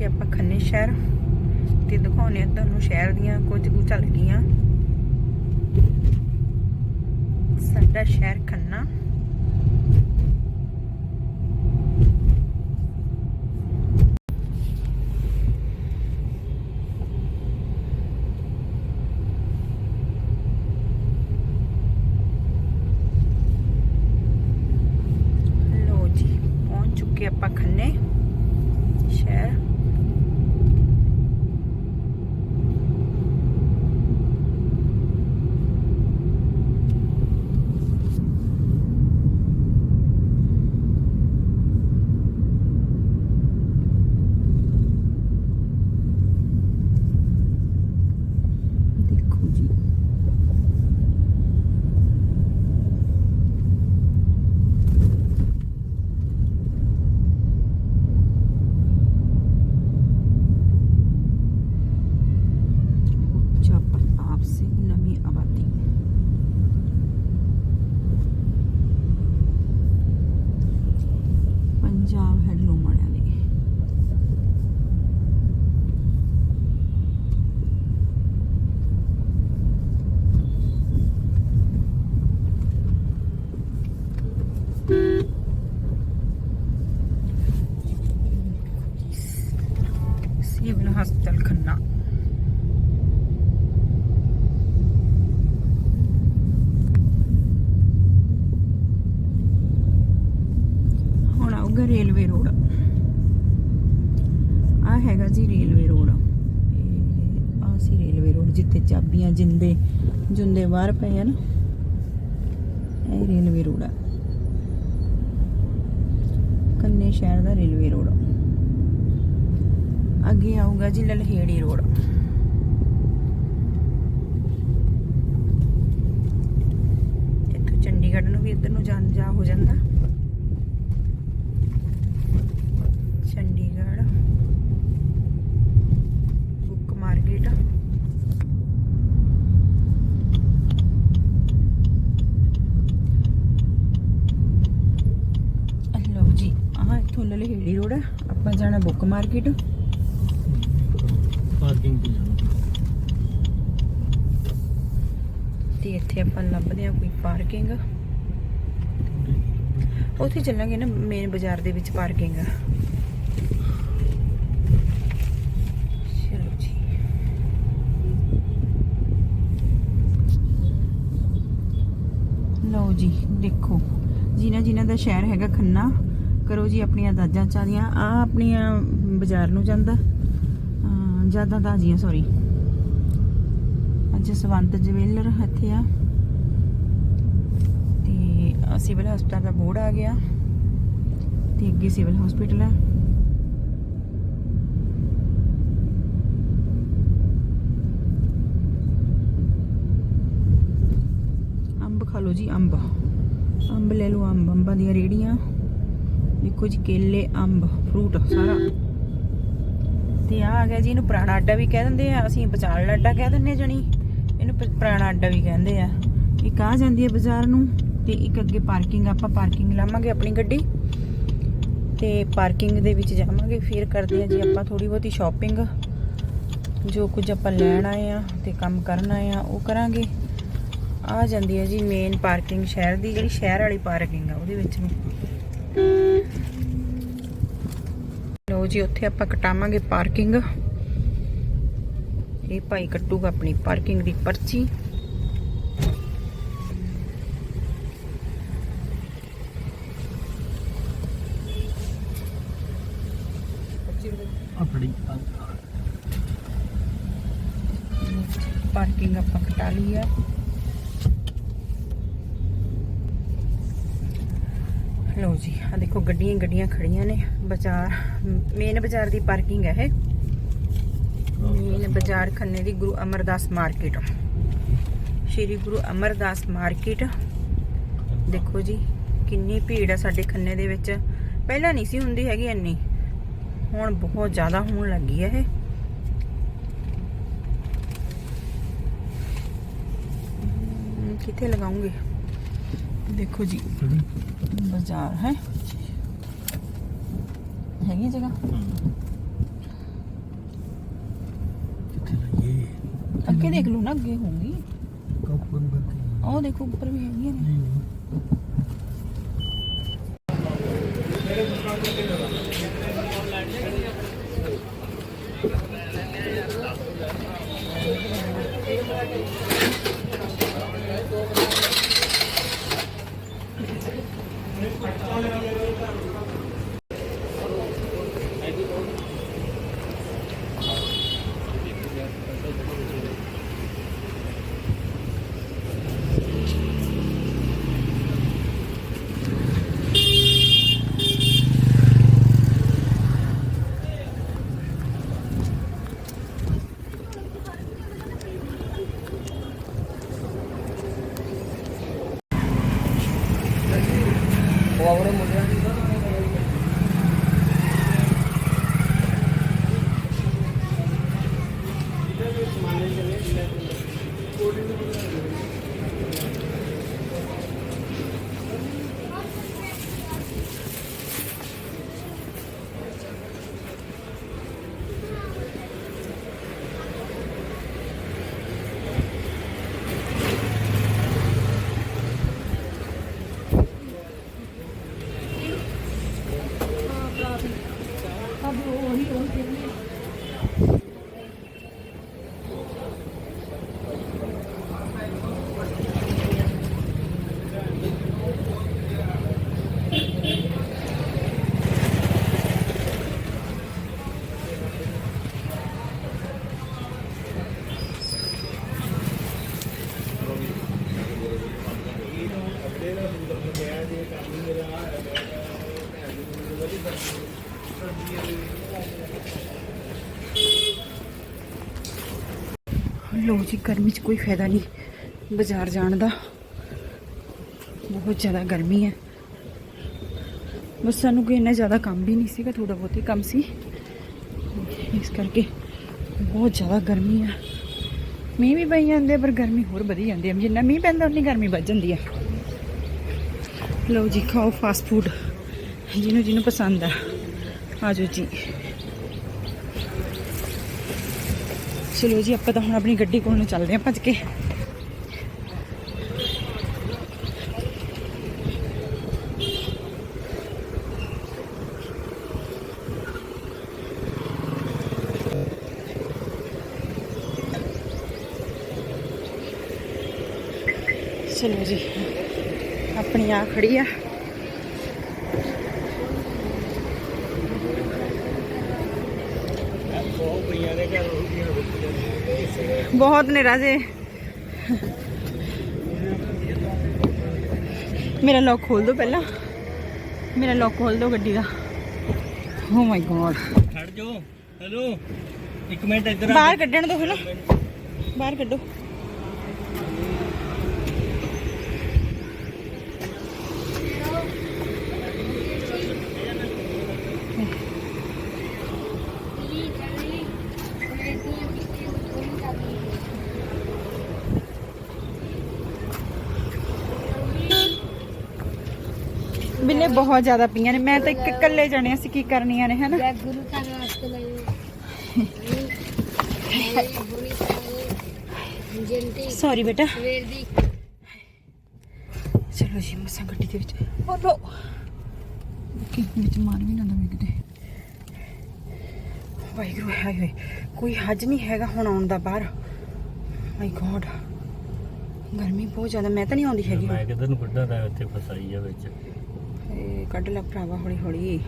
ਪਹੁੰਚ ਆਪਾਂ ਖੰਨੇ ਸ਼ਹਿਰ ਤੇ ਦਿਖਾਉਣੇ ਆ ਤੁਹਾਨੂੰ ਸ਼ਹਿਰ ਦੀਆਂ ਕੁਝ ਕੁ ਝਲਕੀਆਂ ਸਾਡਾ ਸ਼ਹਿਰ ਖੰਨਾ। ਜੀ, ਪਹੁੰਚ ਚੁੱਕੇ ਆਪਾਂ ਖੰਨੇ ਸ਼ਹਿਰ ਦੇਖੋ ਜੀ ਉੱਚਾ ਪ੍ਰਤਾਪ ਸਿੰਘ ਨਵੀਂ ਆਬਾਦੀ ਪੰਜਾਬ ਹੈਡਲੂਮ ਵਾਲਿਆਂ ਦੀ ਸਿਵਲ ਹਸਪਤਾਲ ਖੰਨਾ ਹੁਣ ਆਊਗਾ ਰੇਲਵੇ ਰੋਡ ਆ ਹੈਗਾ ਜੀ ਰੇਲਵੇ ਰੋਡ ਆ ਸੀ ਰੇਲਵੇ ਰੋਡ ਜਿੱਥੇ ਚਾਬੀਆਂ ਜਿੰਦੇ, ਜੁੰਦੇ ਬਾਹਰ ਪਏ ਆ ਇਹ ਰੇਲਵੇ ਰੋਡ ਆ। ਕੰਨੇ ਸ਼ਹਿਰ ਦਾ ਰੇਲਵੇ ਰੋਡ ਅੱਗੇ ਆਊਗਾ ਜੀ ਲਲਹੇੜੀ ਰੋਡ। ਇੱਥੋਂ ਚੰਡੀਗੜ੍ਹ ਨੂੰ ਵੀ ਇੱਧਰ ਨੂੰ ਜਾਣ ਜਾ ਹੋ ਜਾਂਦਾ ਚੰਡੀਗੜ੍ਹ ਬੁੱਕ ਮਾਰਕੀਟ ਲਓ ਜੀ ਆਹ ਇੱਥੋਂ ਲਲਹੇੜੀ ਰੋਡ ਹੈ ਆਪਾਂ ਜਾਣਾ ਬੁੱਕ ਮਾਰਕੀਟ ਪਾਰਕਿੰਗ ਦੀ ਤੇ ਇੱਥੇ ਆਪਾਂ ਲੱਭਦੇ ਆ ਕੋਈ ਪਾਰਕਿੰਗ ਉੱਥੇ ਚੱਲਾਂਗੇ ਨਾ ਮੇਨ ਬਾਜ਼ਾਰ ਦੇ ਵਿੱਚ ਪਾਰਕਿੰਗ ਆ ਲਓ ਜੀ ਦੇਖੋ। ਜਿਨ੍ਹਾਂ ਜਿਨ੍ਹਾਂ ਦਾ ਸ਼ਹਿਰ ਹੈਗਾ ਖੰਨਾ ਕਰੋ ਜੀ ਆਪਣੀਆਂ ਦਾਜਾਂ ਚਾਲੀਆਂ ਆ ਆਪਣੀਆਂ ਬਾਜ਼ਾਰ ਨੂੰ ਜਾਂਦਾ। ਜ਼ਿਆਦਾ ਦਾਜੀਆਂ ਸੌਰੀ ਅੱਜ ਸਵੰਤ ਜਵੈਲਰ ਇੱਥੇ ਆ। ਤੇ ਸਿਵਲ ਹਸਪਤਾਲ ਦਾ ਬੋਰਡ ਆ ਗਿਆ। ਤੇ ਅੱਗੇ ਸਿਵਲ ਹਸਪੀਟਲ ਹੈ ਅੰਬ ਖਾ ਲਓ ਜੀ, ਅੰਬ। ਅੰਬ ਲੈ ਲਓ, ਅੰਬ। ਅੰਬਾਂ ਦੀਆਂ ਰੇੜੀਆਂ। ਦੇਖੋ ਜੀ ਕੇਲੇ, ਅੰਬ ਫਰੂਟ ਸਾਰਾ। ਤੇ ਆ ਆ ਗਿਆ ਜੀ, ਇਹਨੂੰ ਪੁਰਾਣਾ ਅੱਡਾ ਵੀ ਕਹਿ ਦਿੰਦੇ ਆ, ਅਸੀਂ ਵਿਚਾਲ ਅੱਡਾ ਕਹਿ ਦਿੰਨੇ ਜਣੀ। ਇਹਨੂੰ ਪੁਰਾਣਾ ਅੱਡਾ ਵੀ ਕਹਿੰਦੇ ਆ। ਇੱਕ ਆ ਜਾਂਦੀ ਹੈ ਬਾਜ਼ਾਰ ਨੂੰ, ਤੇ ਇੱਕ ਅੱਗੇ ਪਾਰਕਿੰਗ ਆਪਾਂ ਪਾਰਕਿੰਗ ਲਾਵਾਂਗੇ ਆਪਣੀ ਗੱਡੀ। ਤੇ ਪਾਰਕਿੰਗ ਦੇ ਵਿੱਚ ਜਾਵਾਂਗੇ, ਫਿਰ ਕਰਦੇ ਆ ਜੀ ਆਪਾਂ ਥੋੜੀ ਬਹੁਤੀ ਸ਼ਾਪਿੰਗ ਜੋ ਕੁਝ ਆਪਾਂ ਲੈਣ ਆਏ ਆ ਤੇ ਕੰਮ ਕਰਨ ਆਏ ਆ, ਉਹ ਕਰਾਂਗੇ। ਆ ਜਾਂਦੀ ਹੈ ਜੀ ਮੇਨ ਪਾਰਕਿੰਗ ਸ਼ਹਿਰ ਦੀ, ਜਿਹੜੀ ਸ਼ਹਿਰ ਵਾਲੀ ਪਾਰਕਿੰਗ ਆ ਉਹਦੇ ਵਿੱਚ ਵੀ। ਲੋ ਜੀ ਉੱਥੇ ਆਪਾਂ ਕਟਾਵਾਂਗੇ ਪਾਰਕਿੰਗ ਇਹ ਭਾਈ ਕੱਟੂਗਾ ਆਪਣੀ ਪਾਰਕਿੰਗ ਦੀ ਪਰਚੀ। ਪਾਰਕਿੰਗ ਆਪਾਂ ਕਟਾ ਲਈ ਆ ਲਓ ਜੀ ਆ ਦੇਖੋ ਗੱਡੀਆਂ ਗੱਡੀਆਂ ਖੜੀਆਂ ਨੇ। ਬਾਜ਼ਾਰ ਮੇਨ ਬਾਜ਼ਾਰ ਦੀ ਪਾਰਕਿੰਗ ਹੈ ਇਹ। ਮੇਨ ਬਾਜ਼ਾਰ ਖੰਨੇ ਦੀ ਗੁਰੂ ਅਮਰਦਾਸ ਮਾਰਕੀਟ ਸ਼੍ਰੀ ਗੁਰੂ ਅਮਰਦਾਸ ਮਾਰਕੀਟ ਦੇਖੋ ਜੀ, ਕਿੰਨੀ ਭੀੜ ਆ ਸਾਡੇ ਖੰਨੇ ਦੇ ਵਿੱਚ। ਪਹਿਲਾਂ ਨਹੀਂ ਸੀ ਹੁੰਦੀ ਹੈਗੀ ਇੰਨੀ। ਹੁਣ ਬਹੁਤ ਜ਼ਿਆਦਾ ਹੋਣ ਲੱਗੀ ਹੈ ਇਹ। ਕਿੱਥੇ ਲਗਾਉਂਗੇ? ਦੇਖੋ ਜੀ, ਬਾਜ਼ਾਰ ਹੈ। ਹੈਗੀ ਜਗ੍ਹਾ ਕਿੱਥੇ ਲੱਗੀ ਅੱਗੇ ਦੇਖ ਲਓ ਨਾ ਅੱਗੇ ਹੋਊਗੀ ਕੱਪ ਬੰਦ ਕਰਤੀ ਆਹ ਦੇਖੋ ਉੱਪਰ ਵੀ ਹੈਗੀਆਂ ਨੇ مكان ده ਉਹੀ ਉਹੀ ਕਿੰਨੇ Thank you. ਲੋ ਜੀ ਗਰਮੀ 'ਚ ਕੋਈ ਫਾਇਦਾ ਨਹੀਂ ਬਾਜ਼ਾਰ ਜਾਣ ਦਾ। ਬਹੁਤ ਜ਼ਿਆਦਾ ਗਰਮੀ ਹੈ। ਬਸ ਸਾਨੂੰ ਕੋਈ ਇੰਨਾ ਜ਼ਿਆਦਾ ਕੰਮ ਵੀ ਨਹੀਂ ਸੀਗਾ ਥੋੜਾ ਬਹੁਤ ਹੀ ਕੰਮ ਸੀ। ਇਸ ਕਰਕੇ ਬਹੁਤ ਜ਼ਿਆਦਾ ਗਰਮੀ ਆ ਮੀਂਹ ਵੀ ਪਈ ਜਾਂਦੇ ਆ, ਪਰ ਗਰਮੀ ਹੋਰ ਵਧੀ ਜਾਂਦੀ ਹੈ। ਜਿੰਨਾ ਮੀਂਹ ਪੈਂਦਾ ਉਨੀ ਗਰਮੀ ਵੱਧ ਜਾਂਦੀ ਹੈ। ਲਓ ਜੀ ਖਾਓ ਫਾਸਟ ਫੂਡ ਜਿਹਨੂੰ ਜਿਹਨੂੰ ਪਸੰਦ ਆ। ਆਜੋ ਜੀ। ਚਲੋ ਜੀ ਆਪਾਂ ਤਾਂ ਹੁਣ ਆਪਣੀ ਗੱਡੀ ਕੋਲ ਨੂੰ ਚੱਲਦੇ ਹਾਂ ਭੱਜ ਕੇ ਚਲੋ ਜੀ ਆਪਣੀ ਆ ਖੜੀ ਆ ਬਹੁਤ ਪਈਆਂ ਨੇ ਘਰ ਉਹ ਦੀਆਂ ਬੱਚੀਆਂ ਬਹੁਤ ਨੇ ਰਾਜੇ ਮੇਰਾ ਲੌਕ ਖੋਲ ਦਿਓ ਪਹਿਲਾਂ। ਮੇਰਾ ਲੌਕ ਖੋਲ ਦਿਓ ਗੱਡੀ ਦਾ। ਓ ਮਾਈ ਗੋਡ ਖੜ ਜੋ ਹੈਲੋ ਇੱਕ ਮਿੰਟ ਇੱਧਰ ਬਾਹਰ ਕੱਢਣ ਦਿਓ ਪਹਿਲਾਂ ਬਾਹਰ ਕੱਢੋ ਬਿੱਲੇ ਬਹੁਤ ਜ਼ਿਆਦਾ ਪਈਆਂ ਨੇ। ਮੈਂ ਤਾਂ ਇੱਕ ਇਕੱਲੇ ਜਾਣੇ ਅਸੀਂ ਕੀ ਕਰਨੀਆਂ ਨੇ ਹਨਾ? ਜੈ ਗੁਰੂ ਘਰ ਵਾਸਤੇ ਲਈ ਬੁਰੀ ਸਾਹਿਬ ਜੰਤੀ ਸੌਰੀ ਬੇਟਾ। ਸਵੇਰ ਦੀ ਚਲੋ ਜੀ ਮਸਾਂ ਗੱਡੀ ਦੇ ਵਿੱਚ। ਹੋ ਲੋ ਕਿ ਵਿੱਚ ਮਾਰ ਵੀ ਨਾ ਦਵੇ ਕਿਤੇ। ਵਾਹਿਗੁਰੂ ਹਾਏ ਹੋਏ। ਕੋਈ ਹੱਜ ਨਹੀਂ ਹੈਗਾ ਹੁਣ ਆਉਣ ਦਾ ਬਾਹਰ। ਮਾਈ ਗੋਡ ਗਰਮੀ ਬਹੁਤ ਜ਼ਿਆਦਾ ਮੈਂ ਤਾਂ ਨਹੀਂ ਆਉਂਦੀ ਹੈਗੀ। ਮੈਂ ਕਿੱਧਰ ਨੂੰ ਕੱਢਾਂ ਦਾ ਇੱਥੇ ਫਸਾਈ ਆ ਵਿੱਚ। ਇਹ ਕੱਢ ਲੈ ਭਰਾਵਾ ਹੌਲੀ ਹੌਲੀ।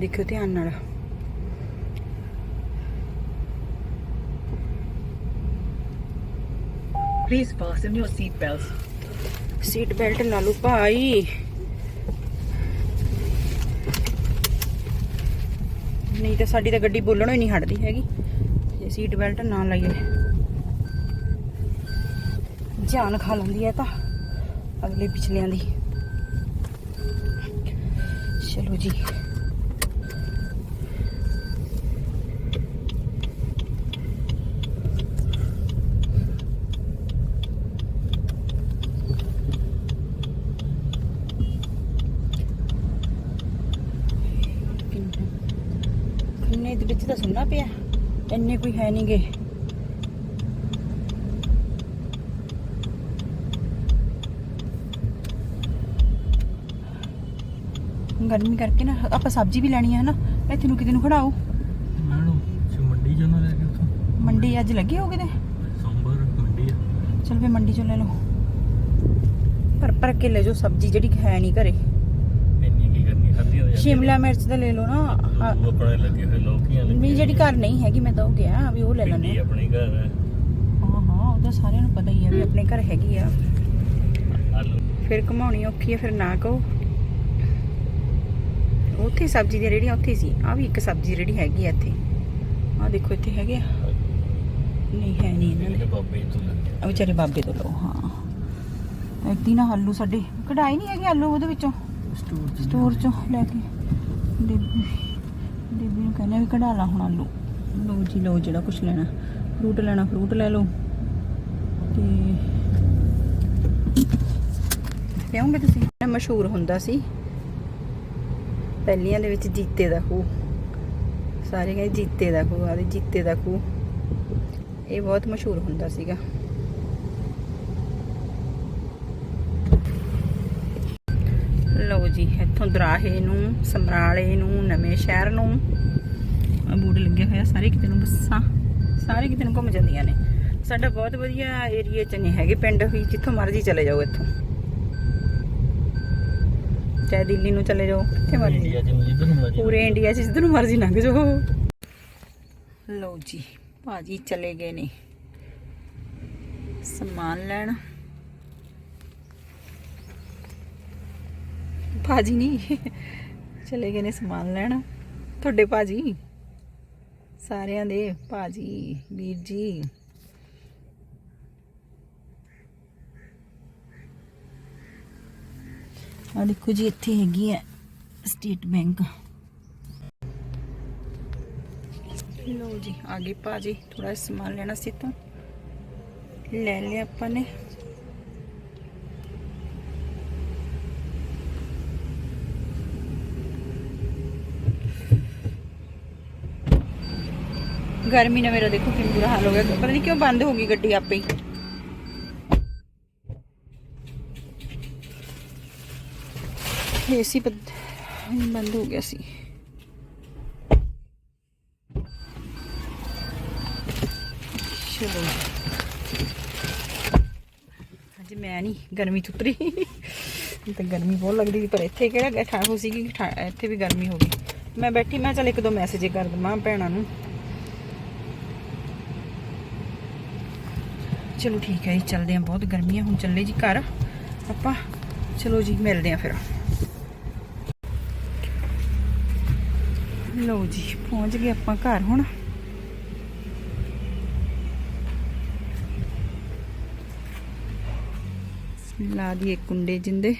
ਦੇਖਿਓ ਧਿਆਨ ਨਾਲ। Please fasten your seat belts. Seat belt ਲਾ ਲਓ ਭਾਈ। ਨਹੀਂ ਤਾਂ ਸਾਡੀ ਤਾਂ ਗੱਡੀ ਬੋਲਣੋਂ ਹੀ ਨਹੀਂ ਹਟਦੀ ਹੈਗੀ। ਜੇ ਸੀਟ ਬੈਲਟ ਨਾ ਲਾਈਏ। ਜਾਨ ਖਾ ਲੈਂਦੀ ਹੈ ਤਾਂ। ਅਗਲੇ ਪਿਛਲਿਆਂ ਦੀ। ਚਲੋ ਜੀ। ਦੇ ਵਿੱਚ ਤਾਂ ਸੁਣਨਾ ਪਿਆ। ਇੰਨੇ ਕੋਈ ਹੈ ਨਹੀਂਗੇ ਗਰਮੀ ਕਰਕੇ ਨਾ ਆਪਾਂ ਸਬਜ਼ੀ ਵੀ ਲੈਣੀ ਹੈ ਨਾ ਇੱਥੇ ਨੂੰ ਕਿਤੇ ਨੂੰ ਖੜਾਓ। ਚ ਮੰਡੀ ਜਾਣਾ ਲੈ ਕੇ ਉੱਥੋਂ। ਮੰਡੀ ਅੱਜ ਲੱਗੀ ਹੋ ਕਿਤੇ? ਸੰਬਰ ਮੰਡੀ ਆ। ਚਲ ਫੇ ਮੰਡੀ ਚੋਂ ਲੈ ਲਓ। ਪਰ ਪਰ ਕੇ ਲੈ ਜਾਓ ਸਬਜ਼ੀ ਜਿਹੜੀ ਹੈ ਨਹੀਂ ਘਰੇ। ਇੰਨੀ ਕੀ ਕਰਨੀ ਖਾਧੀ ਹੋ ਜਾਂਦੀ ਸ਼ਿਮਲਾ ਮਿਰਚ ਤਾਂ ਲੈ ਲਓ ਨਾ। ਆ- ਉਹ ਆਪਣੇ ਲੱਗੇ ਹੋਏ ਲੌਕੀਆਂ ਵੀ ਜਿਹੜੀ ਘਰ ਨਹੀਂ ਹੈਗੀ ਮੈਂ ਤਾਂ ਉਹ ਗਿਆ ਵੀ ਉਹ ਲੈ ਲੈਣੇ ਆਪਣੇ ਘਰ ਹੈ ਹਾਂ ਹਾਂ ਉਹ ਤਾਂ ਸਾਰਿਆਂ ਨੂੰ ਪਤਾ ਹੀ ਹੈ ਵੀ ਆਪਣੇ ਘਰ ਹੈਗੀ ਆ। ਆਲੂ। ਫਿਰ ਘਮਾਉਣੀ ਔਖੀ ਹੈ ਫਿਰ ਨਾ ਕਹੋ। ਉੱਥੇ ਸਬਜ਼ੀ ਦੀ ਰੇਹੜੀਆਂ ਉੱਥੇ ਸੀ। ਆ ਵੀ ਇੱਕ ਸਬਜ਼ੀ ਦੀ ਰੇਹੜੀ ਹੈਗੀ ਆ ਇੱਥੇ। ਆ ਦੇਖੋ ਇੱਥੇ ਹੈਗੇ ਆ। ਨਹੀਂ ਹੈ ਨਹੀਂ ਇਹਨਾਂ ਦੇ। ਬਾਬੇ ਤੋਂ ਆ ਵਿਚਾਰੇ ਬਾਬੇ ਤੋਂ ਲਓ ਹਾਂ। ਐਡੀ ਨਾ ਆਲੂ ਸਾਡੇ ਕਢਾਈ ਨਹੀਂ ਹੈਗੀ ਆਲੂ ਉਹਦੇ ਵਿੱਚੋਂ? ਸਟੋਰ ਸਟੋਰ ਚੋਂ ਲੈ ਕੇ। ਬੇਬੀ ਬੇਬੀ ਨੂੰ ਕਹਿੰਦੇ ਵੀ ਕਢਾ ਲਾ ਹੁਣ ਆਲੂ। ਲਓ ਜੀ ਲਓ ਜਿਹੜਾ ਕੁਝ ਲੈਣਾ। ਫਰੂਟ ਲੈਣਾ ਫਰੂਟ ਲੈ ਲਓ। ਤੇ ਲਿਆਉਂਗੇ ਤੁਸੀਂ? ਮਸ਼ਹੂਰ ਹੁੰਦਾ ਸੀ। ਪਹਿਲੀਆਂ ਦੇ ਵਿੱਚ ਜੀਤੇ ਦਾ ਖੂਹ। ਸਾਰੇ ਕਹਿੰਦੇ ਜੀਤੇ ਦਾ ਖੂਹ ਆਦੇ ਜੀਤੇ ਦਾ ਖੂਹ। ਇਹ ਬਹੁਤ ਮਸ਼ਹੂਰ ਹੁੰਦਾ ਸੀਗਾ। ਲਓ ਜੀ, ਇੱਥੋਂ ਦਰਾਹੇ ਨੂੰ, ਸਮਰਾਲੇ ਨੂੰ, ਨਵੇਂ ਸ਼ਹਿਰ ਨੂੰ। ਬੂਟ ਲੱਗਿਆ ਹੋਇਆ, ਸਾਰੇ ਕਿਤੇ ਨੂੰ ਬੱਸਾਂ, ਸਾਰੇ ਕਿਤੇ ਨੂੰ ਘੁੰਮ ਜਾਂਦੀਆਂ ਨੇ। ਸਾਡਾ ਬਹੁਤ ਵਧੀਆ ਏਰੀਆ ਚ ਨਹੀਂ ਹੈਗੇ ਪਿੰਡ, ਵੀ ਜਿੱਥੋਂ ਮਰਜ਼ੀ ਚਲੇ ਜਾਓ ਇੱਥੋਂ। ਚਾਹੇ ਦਿੱਲੀ ਨੂੰ ਚਲੇ ਜਾਓ ਕਿੱਥੇ ਮਰਜ਼ੀ ਇੰਡੀਆ ਚ ਨਹੀਂ ਜਿੱਧਰ ਨੂੰ ਮਰਜ਼ੀ ਪੂਰੇ ਇੰਡੀਆ 'ਚ ਜਿੱਧਰ ਨੂੰ ਮਰਜ਼ੀ ਲੰਘ ਜਾਓ। ਲਓ ਜੀ ਭਾਜੀ ਚਲੇ ਗਏ ਨੇ। ਸਮਾਨ ਲੈਣ। ਭਾਜੀ ਨਹੀਂ ਚਲੇ ਗਏ ਨੇ ਸਮਾਨ ਲੈਣ। ਤੁਹਾਡੇ ਭਾਜੀ? ਸਾਰਿਆਂ ਦੇ ਭਾਜੀ ਵੀਰ ਜੀ। ਆ ਦੇਖੋ ਜੀ, ਇੱਥੇ ਹੈਗੀ ਹੈ ਸਟੇਟ ਬੈਂਕ ਲੋ ਜੀ ਆਗੇ ਭਾਜੀ ਥੋੜਾ ਸਮਾਨ ਲੈਣਾ ਸੀ ਤੋਂ। ਲੈ ਲਿਆ ਆਪਾਂ ਨੇ। ਗਰਮੀ ਨਾਲ ਮੇਰਾ ਦੇਖੋ ਕਿੰਨਾ ਬੁਰਾ ਹਾਲ ਹੋ ਗਿਆ। ਪਤਾ ਨਹੀਂ ਕਿਉਂ ਬੰਦ ਹੋ ਗਈ ਗੱਡੀ ਆਪੇ ਹੀ। ਏਸੀ ਬੰਦ ਹੋ ਗਿਆ ਸੀ। ਚਲੋ। ਅੱਜ ਮੈਂ ਨਹੀਂ ਗਰਮੀ ਚ ਉਤਰੀ। ਤਾਂ ਗਰਮੀ ਬਹੁਤ ਲੱਗਦੀ ਸੀ, ਪਰ ਇੱਥੇ ਕਿਹੜਾ ਠਾ ਹੋ ਸੀਗੀ ਠਾ- ਇੱਥੇ ਵੀ ਗਰਮੀ ਹੋ ਗਈ। ਮੈਂ ਬੈਠੀ, ਮੈਂ ਚੱਲ ਇੱਕ ਦੋ ਮੈਸੇਜ ਕਰ ਦਵਾਂ ਭੈਣਾਂ ਨੂੰ। ਚਲੋ ਠੀਕ ਹੈ ਜੀ, ਚੱਲਦੇ ਆਂ ਬਹੁਤ ਗਰਮੀ ਹੈ, ਹੁਣ ਚੱਲੇ ਜੀ ਘਰ। ਆਪਾਂ ਚਲੋ ਜੀ, ਮਿਲਦੇ ਆਂ ਫਿਰ। ਲਓ ਜੀ ਪਹੁੰਚ ਗਏ ਆਪਾਂ ਘਰ ਹੁਣ। ਲਾ ਦੀਏ ਕੁੰਡੇ ਜਿੰਦੇ।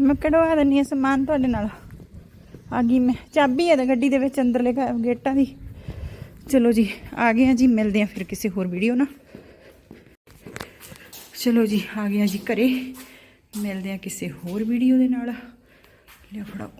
ਮੈਂ ਕਢਵਾ ਦਿੰਨੀ ਆ ਸਮਾਨ ਤੁਹਾਡੇ ਨਾਲ। ਆ ਗਈ ਮੈਂ। ਚਾਬੀ ਹੈ ਤਾਂ ਗੱਡੀ ਦੇ ਵਿੱਚ ਅੰਦਰਲੇ ਗੇਟਾਂ ਦੀ। ਚਲੋ ਜੀ, ਆ ਗਏ ਆ ਜੀ, ਮਿਲਦੇ ਆ ਫਿਰ ਕਿਸੇ ਹੋਰ ਵੀਡੀਓ ਨਾਲ। ਚਲੋ ਜੀ, ਆ ਗਏ ਆ ਜੀ ਘਰੇ। ਮਿਲਦੇ ਆ ਕਿਸੇ ਹੋਰ ਵੀਡੀਓ ਦੇ ਨਾਲ। ਲਿਆ ਫੜਾਓ।